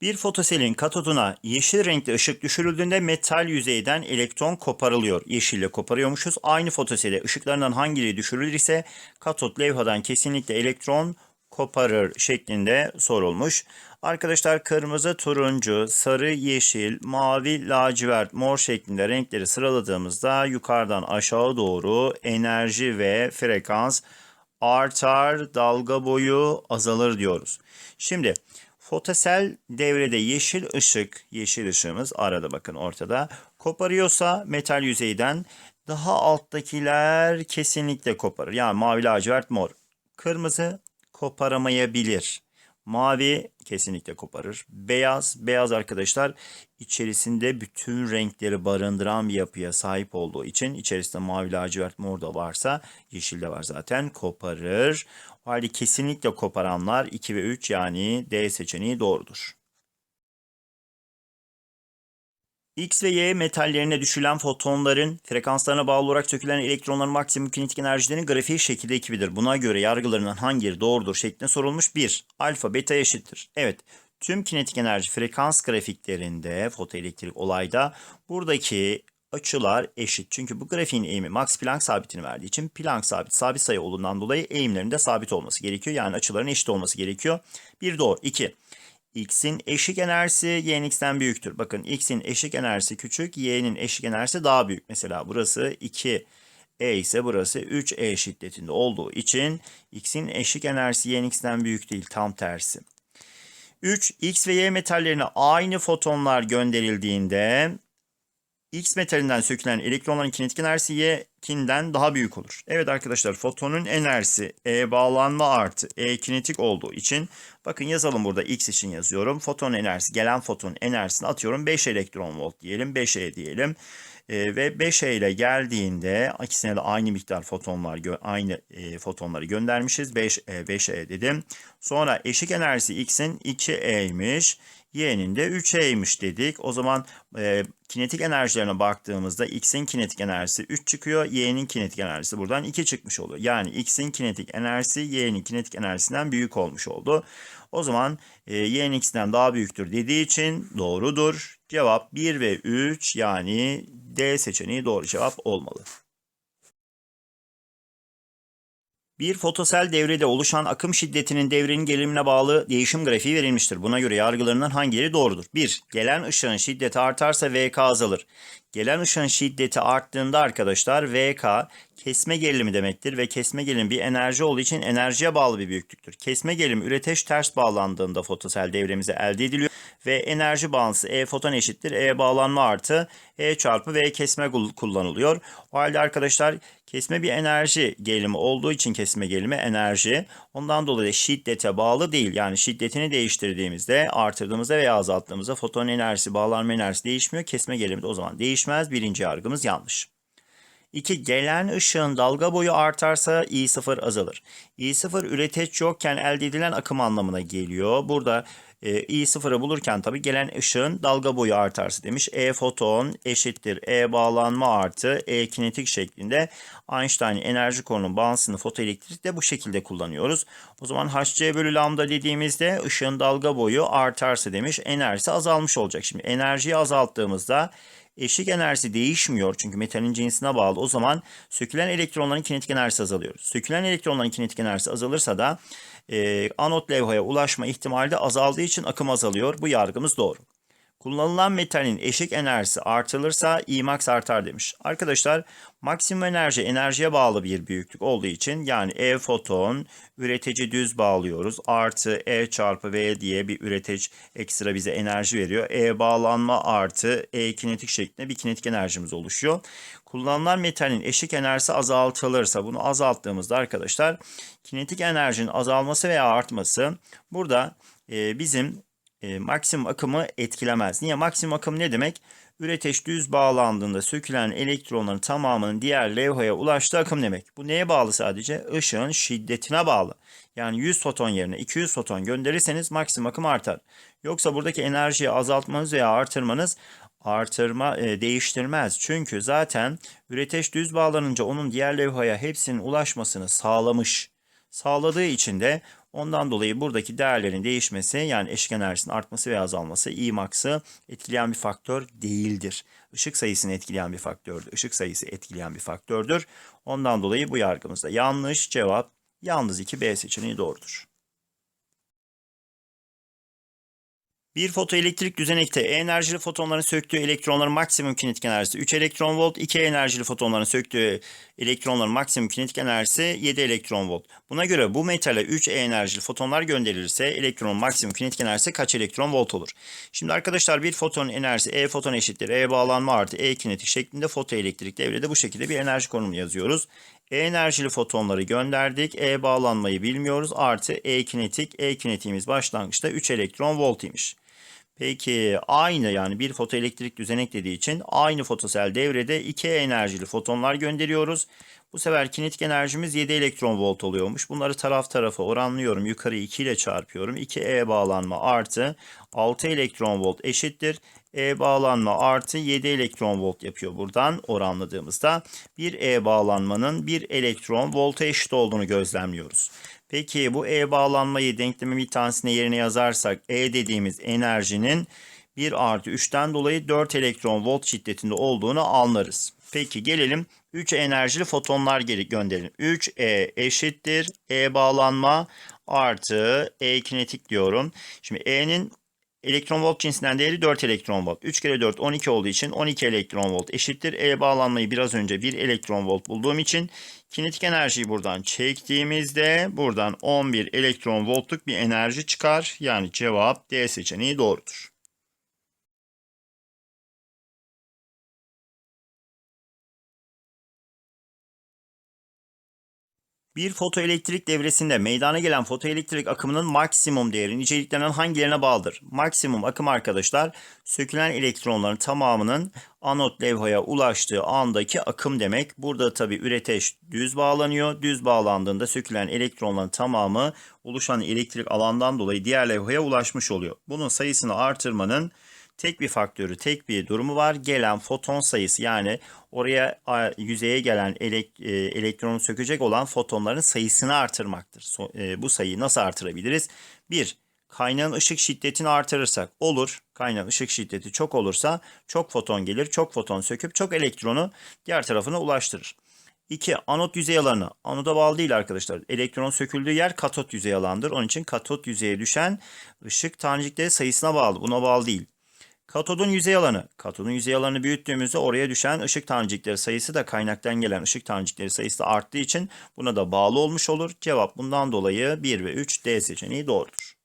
Bir fotoselin katoduna yeşil renkli ışık düşürüldüğünde metal yüzeyden elektron koparılıyor. Yeşille koparıyormuşuz. Aynı fotosele ışıklarından hangileri düşürülürse katot levhadan kesinlikle elektron koparır şeklinde sorulmuş. Arkadaşlar kırmızı, turuncu, sarı, yeşil, mavi, lacivert, mor şeklinde renkleri sıraladığımızda yukarıdan aşağı doğru enerji ve frekans artar, dalga boyu azalır diyoruz. Şimdi fotosel devrede yeşil ışık, yeşil ışığımız arada bakın ortada. Koparıyorsa metal yüzeyden daha alttakiler kesinlikle koparır. Yani mavi, lacivert, mor. Kırmızı koparamayabilir. Mavi kesinlikle koparır. Beyaz, beyaz arkadaşlar içerisinde bütün renkleri barındıran bir yapıya sahip olduğu için içerisinde mavi, lacivert, mor da varsa yeşil de var zaten koparır. O halde kesinlikle koparanlar 2 ve 3 yani D seçeneği doğrudur. X ve Y metallerine düşülen fotonların frekanslarına bağlı olarak sökülen elektronların maksimum kinetik enerjilerinin grafiği şekilde ekibidir. Buna göre yargılarından hangileri doğrudur şeklinde sorulmuş. 1. Alfa beta eşittir. Evet. Tüm kinetik enerji frekans grafiklerinde fotoelektrik olayda buradaki açılar eşit. Çünkü bu grafiğin eğimi Max Planck sabitini verdiği için Planck sabit sabit sayı olduğundan dolayı eğimlerin de sabit olması gerekiyor. Yani açıların eşit olması gerekiyor. Bir doğru. 2. X'in eşik enerjisi y'nin x'ten büyüktür. Bakın x'in eşik enerjisi küçük, y'nin eşik enerjisi daha büyük. Mesela burası 2 E ise burası 3E şiddetinde olduğu için x'in eşik enerjisi y'nin x'ten büyük değil, tam tersi. 3. X ve Y metallerine aynı fotonlar gönderildiğinde X metalinden sökülen elektronların kinetik enerjisi Y'kinden daha büyük olur. Evet arkadaşlar fotonun enerjisi E bağlanma artı E kinetik olduğu için bakın yazalım burada X için yazıyorum. Foton enerjisi gelen foton enerjisini atıyorum 5 elektron volt diyelim 5E diyelim. E, ve 5E ile geldiğinde ikisine de aynı miktar fotonlar aynı e, fotonları göndermişiz. 5 E 5E dedim. Sonra eşik enerjisi X'in 2E'ymiş. Y'nin de 3E'ymiş dedik. O zaman e, kinetik enerjilerine baktığımızda X'in kinetik enerjisi 3 çıkıyor. Y'nin kinetik enerjisi buradan 2 çıkmış oluyor. Yani X'in kinetik enerjisi Y'nin kinetik enerjisinden büyük olmuş oldu. O zaman e, Y'nin X'den daha büyüktür dediği için doğrudur. Cevap 1 ve 3 yani D seçeneği doğru cevap olmalı. Bir fotosel devrede oluşan akım şiddetinin devrenin gerilimine bağlı değişim grafiği verilmiştir. Buna göre yargılarından hangileri doğrudur? 1. Gelen ışığın şiddeti artarsa VK azalır. Gelen ışığın şiddeti arttığında arkadaşlar VK kesme gerilimi demektir ve kesme gerilimi bir enerji olduğu için enerjiye bağlı bir büyüklüktür. Kesme gerilimi üreteş ters bağlandığında fotosel devremize elde ediliyor ve enerji bağıntısı E foton eşittir E bağlanma artı E çarpı V kesme kullanılıyor. O halde arkadaşlar kesme bir enerji gerilimi olduğu için kesme gerilimi enerji. Ondan dolayı şiddete bağlı değil. Yani şiddetini değiştirdiğimizde artırdığımızda veya azalttığımızda foton enerjisi bağlanma enerjisi değişmiyor. Kesme gerilimi de o zaman değişmez. Birinci yargımız yanlış. 2. Gelen ışığın dalga boyu artarsa I0 azalır. I0 üreteç yokken elde edilen akım anlamına geliyor. Burada e, I0'ı bulurken tabii gelen ışığın dalga boyu artarsa demiş. E foton eşittir E bağlanma artı E kinetik şeklinde Einstein enerji konunun bağıntısını fotoelektrikte bu şekilde kullanıyoruz. O zaman Hc bölü lambda dediğimizde ışığın dalga boyu artarsa demiş enerjisi azalmış olacak. Şimdi enerjiyi azalttığımızda eşik enerjisi değişmiyor çünkü metalin cinsine bağlı. O zaman sökülen elektronların kinetik enerjisi azalıyor. Sökülen elektronların kinetik enerjisi azalırsa da e, anot levhaya ulaşma ihtimali de azaldığı için akım azalıyor. Bu yargımız doğru. Kullanılan metalin eşik enerjisi artırılırsa Imax artar demiş. Arkadaşlar maksimum enerji enerjiye bağlı bir büyüklük olduğu için yani E foton üretici düz bağlıyoruz. Artı E çarpı V diye bir üretici ekstra bize enerji veriyor. E bağlanma artı E kinetik şeklinde bir kinetik enerjimiz oluşuyor. Kullanılan metalin eşik enerjisi azaltılırsa bunu azalttığımızda arkadaşlar kinetik enerjinin azalması veya artması burada e, bizim e, maksimum akımı etkilemez. Niye? Maksimum akım ne demek? Üreteç düz bağlandığında sökülen elektronların tamamının diğer levhaya ulaştığı akım demek. Bu neye bağlı sadece? Işığın şiddetine bağlı. Yani 100 foton yerine 200 foton gönderirseniz maksimum akım artar. Yoksa buradaki enerjiyi azaltmanız veya artırmanız artırma e, değiştirmez. Çünkü zaten üreteç düz bağlanınca onun diğer levhaya hepsinin ulaşmasını sağlamış. Sağladığı için de Ondan dolayı buradaki değerlerin değişmesi yani eşik enerjisinin artması veya azalması Emax'ı etkileyen bir faktör değildir. Işık sayısını etkileyen bir faktördür. Işık sayısı etkileyen bir faktördür. Ondan dolayı bu yargımızda yanlış cevap yalnız 2B seçeneği doğrudur. Bir fotoelektrik düzenekte E enerjili fotonların söktüğü elektronların maksimum kinetik enerjisi 3 elektron volt, 2 enerjili fotonların söktüğü elektronların maksimum kinetik enerjisi 7 elektron volt. Buna göre bu metale 3 E enerjili fotonlar gönderilirse elektronun maksimum kinetik enerjisi kaç elektron volt olur? Şimdi arkadaşlar bir fotonun enerjisi E foton eşittir E bağlanma artı E kinetik şeklinde fotoelektrik devrede bu şekilde bir enerji konumu yazıyoruz. E enerjili fotonları gönderdik. E bağlanmayı bilmiyoruz. Artı E kinetik. E kinetiğimiz başlangıçta 3 elektron volt imiş. Peki aynı yani bir fotoelektrik düzenek dediği için aynı fotosel devrede 2 enerjili fotonlar gönderiyoruz. Bu sefer kinetik enerjimiz 7 elektron volt oluyormuş. Bunları taraf tarafa oranlıyorum. Yukarı 2 ile çarpıyorum. 2E bağlanma artı 6 elektron volt eşittir. E bağlanma artı 7 elektron volt yapıyor buradan oranladığımızda. Bir E bağlanmanın 1 elektron volta eşit olduğunu gözlemliyoruz. Peki bu E bağlanmayı denklemin bir tanesine yerine yazarsak E dediğimiz enerjinin 1 artı 3'ten dolayı 4 elektron volt şiddetinde olduğunu anlarız. Peki gelelim 3 enerjili fotonlar geri gönderelim. 3E eşittir E bağlanma artı E kinetik diyorum. Şimdi E'nin elektron volt cinsinden değeri 4 elektron volt. 3 kere 4 12 olduğu için 12 elektron volt eşittir. E bağlanmayı biraz önce 1 elektron volt bulduğum için kinetik enerjiyi buradan çektiğimizde buradan 11 elektron voltluk bir enerji çıkar. Yani cevap D seçeneği doğrudur. Bir fotoelektrik devresinde meydana gelen fotoelektrik akımının maksimum değeri niceliklerinden hangilerine bağlıdır? Maksimum akım arkadaşlar sökülen elektronların tamamının anot levhaya ulaştığı andaki akım demek. Burada tabi üreteş düz bağlanıyor. Düz bağlandığında sökülen elektronların tamamı oluşan elektrik alandan dolayı diğer levhaya ulaşmış oluyor. Bunun sayısını artırmanın tek bir faktörü, tek bir durumu var. Gelen foton sayısı yani oraya yüzeye gelen elek, e, elektronu sökecek olan fotonların sayısını artırmaktır. So, e, bu sayıyı nasıl artırabiliriz? 1. Kaynağın ışık şiddetini artırırsak olur. Kaynağın ışık şiddeti çok olursa çok foton gelir. Çok foton söküp çok elektronu diğer tarafına ulaştırır. 2. Anot yüzey alanı. Anoda bağlı değil arkadaşlar. Elektron söküldüğü yer katot yüzey alandır. Onun için katot yüzeye düşen ışık tanecikleri sayısına bağlı. Buna bağlı değil. Katodun yüzey alanı. Katodun yüzey alanını büyüttüğümüzde oraya düşen ışık tanecikleri sayısı da kaynaktan gelen ışık tanecikleri sayısı da arttığı için buna da bağlı olmuş olur. Cevap bundan dolayı 1 ve 3 D seçeneği doğrudur.